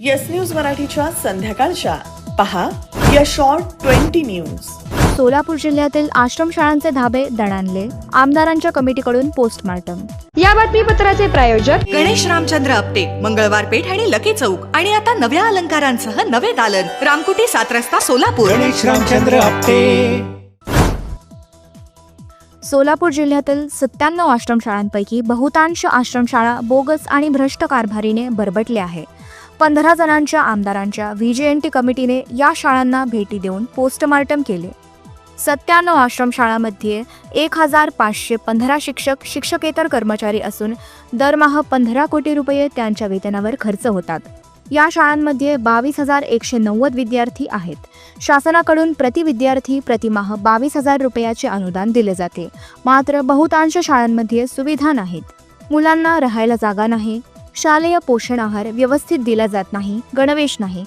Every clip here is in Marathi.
येस न्यूज मराठीच्या संध्याकाळच्या. पहा या शॉर्ट ट्वेंटी न्यूज सोलापूर जिल्ह्यातील आश्रमशाळांचे धाबे दणाणले. आमदारांच्या कमिटीकडून पोस्टमार्टम या बातमीपत्राचे प्रायोजक गणेश रामचंद्र आपटे मंगळवार पेठ आणि लकी चौक. आणि आता नव्या अलंकारांसह नवे दालन. रामकुटी सात रस्ता सोलापूर. गणेश रामचंद्र आपटे. सोलापूर जिल्ह्यातील सत्त्याण्णव आश्रमशाळांपैकी बहुतांश आश्रमशाळा बोगस आणि भ्रष्ट कारभारीने बरबटले आहे पंधरा जणांच्या आमदारांच्या व्हीजेएनटी कमिटीने या शाळांना भेटी देऊन पोस्टमार्टम केले. सत्त्याण्णव आश्रमशाळामध्ये एक हजार पाचशे पंधरा शिक्षक शिक्षकेतर कर्मचारी असून दरमहा पंधरा कोटी रुपये त्यांच्या वेतनावर खर्च होतात. या शाळांमध्ये बावीस हजार एकशे नव्वद विद्यार्थी आहेत. शासनाकडून प्रति विद्यार्थी प्रतिमाह बावीस हजार रुपयाचे अनुदान दिले जाते. मात्र बहुतांश शाळांमध्ये सुविधा नाहीत. मुलांना राहायला जागा नाही शालेय पोषण आहार व्यवस्थित दिला जात नाही गणवेश नाही.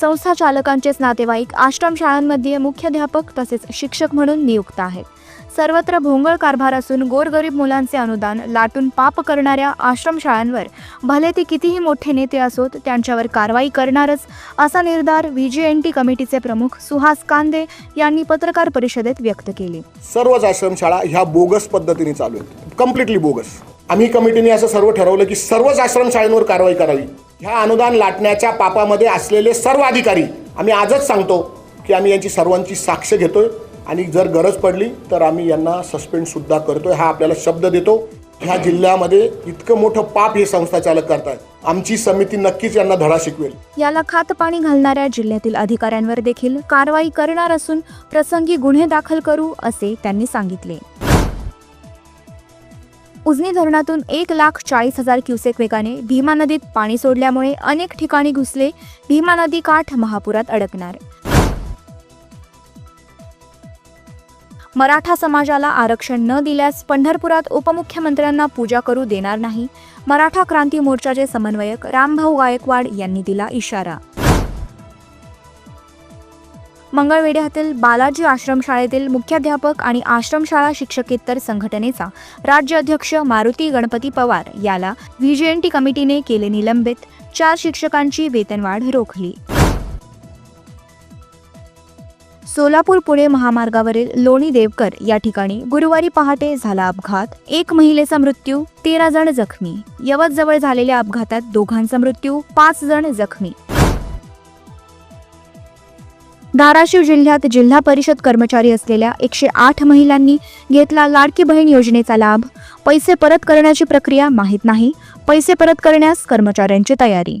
संस्था चालकांचेच नातेवाईक आश्रमशाळांमध्ये मुख्याध्यापक तसेच शिक्षक म्हणून नियुक्त आहेत. सर्वत्र भोंगळ कारभार असून गोरगरीब मुलांचे अनुदान लाटून पाप करणाऱ्या आश्रमशाळांवर भले ते कितीही मोठे नेते असोत त्यांच्यावर कारवाई करणारच असा निर्धार व्ही एन टी कमिटीचे प्रमुख सुहास कांदे यांनी पत्रकार परिषदेत व्यक्त केले. सर्वच आश्रमशाळा ह्या बोगस पद्धतीने चालू आहेत. कम्प्लिटली बोगस आम्ही कमिटीने असं सर्व ठरवलं की सर्वच आश्रमशाळांवर कारवाई करावी. ह्या अनुदान लाटण्याच्या पापामध्ये असलेले सर्व अधिकारी आम्ही आजच सांगतो की आम्ही यांची सर्वांची साक्ष घेतोय आणि जर गरज पडली तर आम्ही यांना सस्पेंड सुद्धा करतोय हा आपल्याला शब्द देतो. ह्या जिल्ह्यामध्ये इतकं मोठं पाप हे संस्था चालक करतायत. आमची समिती नक्कीच यांना धडा शिकवेल. याला खातपाणी घालणाऱ्या जिल्ह्यातील अधिकाऱ्यांवर देखील कारवाई करणार असून प्रसंगी गुन्हे दाखल करू असे त्यांनी सांगितले. उजनी धरणातून एक लाख चाळीस हजार क्युसेक वेगाने भीमा नदीत पाणी सोडल्यामुळे अनेक ठिकाणी घुसले. भीमा नदी काठ महापुरात अडकणार. मराठा समाजाला आरक्षण न दिल्यास पंढरपुरात उपमुख्यमंत्र्यांना पूजा करू देणार नाही. मराठा क्रांती मोर्चाचे समन्वयक रामभाऊ गायकवाड यांनी दिला इशारा. मंगळवेढ्यातील बालाजी आश्रमशाळेतील मुख्याध्यापक आणि आश्रमशाळा शिक्षकेतर संघटनेचा राज्य अध्यक्ष मारुती गणपती पवार याला व्हीजेएनटी कमिटीने केले निलंबित. चार शिक्षकांची वेतनवाढ रोखली. सोलापूर पुणे महामार्गावरील लोणी देवकर या ठिकाणी गुरुवारी पहाटे झाला अपघात. एक महिलेचा मृत्यू तेरा जण जखमी. यवतजवळ झालेल्या अपघातात दोघांचा मृत्यू पाच जण जखमी. धाराशिव जिल्ह्यात जिल्हा परिषद कर्मचारी असलेल्या एकशे आठ महिलांनी घेतला लाडकी बहीण योजनेचा लाभ. पैसे परत करण्याची प्रक्रिया माहीत नाही. पैसे परत करण्यास कर्मचाऱ्यांची तयारी.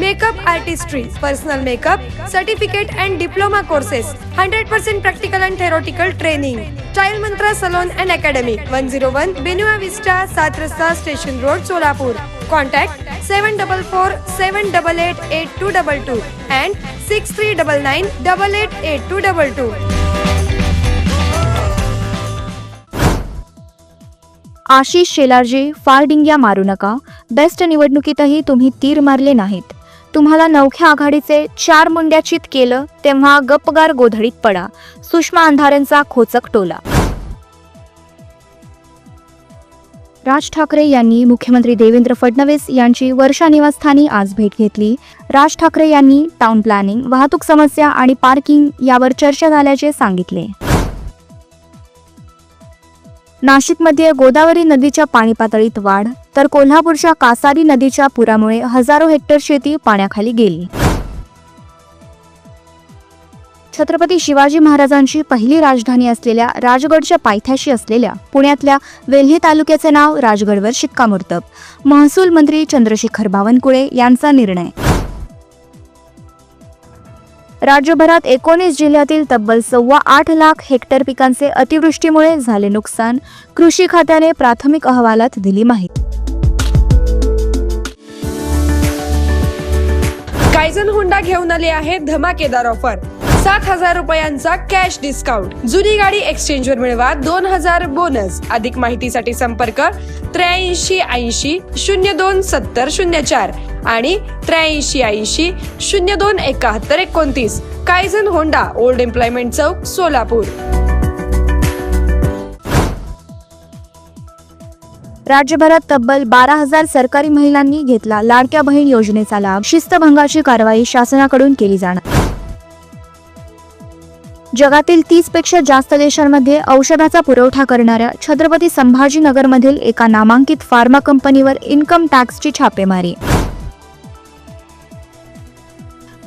Makeup artistry personal makeup certificate and diploma courses hundred percent practical and theoretical training child mantra salon and academy one zero one Buena Vista Saat Rasta station road Solapur. Contact seven double four seven double eight eight two double two and six three double nine double eight eight two double two. Ashish शेलारजी फार डिंग्या मारू नका. बेस्ट निवडणुकीतही तुम्ही तीर मारले नाहीत. तुम्हाला नवख्या आघाडीचे चार मुंड्याचित केलं तेव्हा गपगार गोधडीत पडा. सुषमा अंधारेंचा खोचक टोला. राज ठाकरे यांनी मुख्यमंत्री देवेंद्र फडणवीस यांची वर्षा निवासस्थानी आज भेट घेतली. राज ठाकरे यांनी टाउन प्लॅनिंग वाहतूक समस्या आणि पार्किंग यावर चर्चा झाल्याचे सांगितले. नाशिकमध्ये गोदावरी नदीच्या पाणी पातळीत वाढ तर कोल्हापूरच्या कासारी नदीच्या पुरामुळे हजारो हेक्टर शेती पाण्याखाली गेली. छत्रपती शिवाजी महाराजांची पहिली राजधानी असलेल्या राजगडच्या पायथ्याशी असलेल्या पुण्यातल्या वेल्हे तालुक्याचे नाव राजगडवर शिक्कामोर्तब. महसूल मंत्री चंद्रशेखर बावनकुळे यांचा निर्णय. राज्यभरात एकोणीस जिल्ह्यातील तब्बल सव्वा आठ लाख हेक्टर पिकांचे अतिवृष्टीमुळे झाले नुकसान कृषी खात्याने प्राथमिक अहवालात दिली माहिती. कायझन होंडा घेऊन आले आहे धमाकेदार ऑफर सात हजार रुपयांचा कॅश डिस्काउंट जुनी गाडी एक्सचेंज वर मिळवा दोन हजार बोनस अधिक माहितीसाठी संपर्क त्र्याऐंशी ऐंशी शून्य दोन सत्तर शून्य चार आणि त्र्याऐंशी ऐंशी शून्य दोन एकाहत्तर एकोणतीस. कायझन होंडा ओल्ड एम्प्लॉयमेंट चौक सोलापूर राज्यभरात तब्बल बारा हजार सरकारी महिलांनी घेतला लाडक्या बहीण योजनेचा लाभ. शिस्तभंगाची कारवाई शासनाकडून केली जाणार. जगातील तीसपेक्षा जास्त देशांमध्ये औषधाचा पुरवठा करणाऱ्या छत्रपती संभाजीनगरमधील एका नामांकित फार्मा कंपनीवर इन्कम टॅक्सची छापेमारी.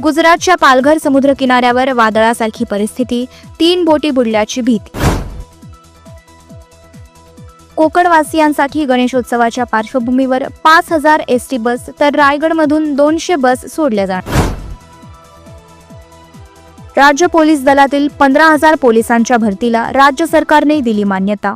गुजरातच्या पालघर समुद्र किनाऱ्यावर वादळासारखी परिस्थिती तीन बोटी बुडल्याची भीती. कोकणवासियांसाठी गणेशोत्सवाच्या पार्श्वभूमीवर पाच हजार एस टी बस तर रायगडमधून दोनशे बस सोडल्या जाणार. राज्य पोलीस दलातील पंधरा हजार पोलिसांच्या भरतीला राज्य सरकारने दिली मान्यता.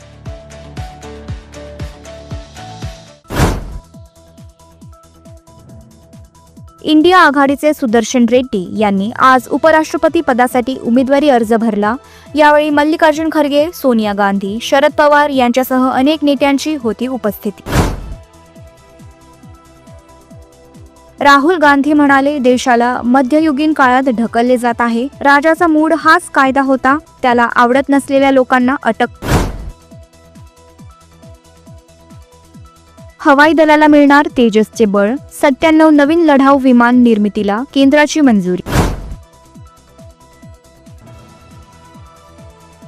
इंडिया आघाडीचे सुदर्शन रेड्डी यांनी आज उपराष्ट्रपती पदासाठी उमेदवारी अर्ज भरला. यावेळी मल्लिकार्जुन खरगे सोनिया गांधी शरद पवार यांच्यासह अनेक नेत्यांची होती उपस्थिती. राहुल गांधी म्हणाले देशाला मध्ययुगीन काळात ढकलले जात आहे. राजाचा मूड हाच कायदा होता. त्याला आवडत नसलेल्या लोकांना अटक हवाई दलाला मिळणार तेजसचे बळ सत्त्याण्णव नवीन लढाऊ विमान निर्मितीला केंद्राची मंजुरी.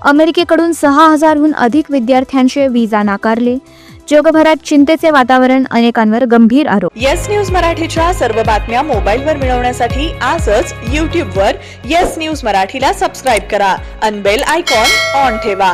अमेरिकेकडून सहा हजारहून अधिक विद्यार्थ्यांचे विजा नाकारले. जगभरात चिंतेचे वातावरण अनेकांवर गंभीर आरोप. येस न्यूज मराठीच्या सर्व बातम्या मोबाईलवर मिळवण्यासाठी आजच यूट्यूबवर येस न्यूज मराठीला सबस्क्राईब करा. अनबेल आयकॉन ऑन ठेवा.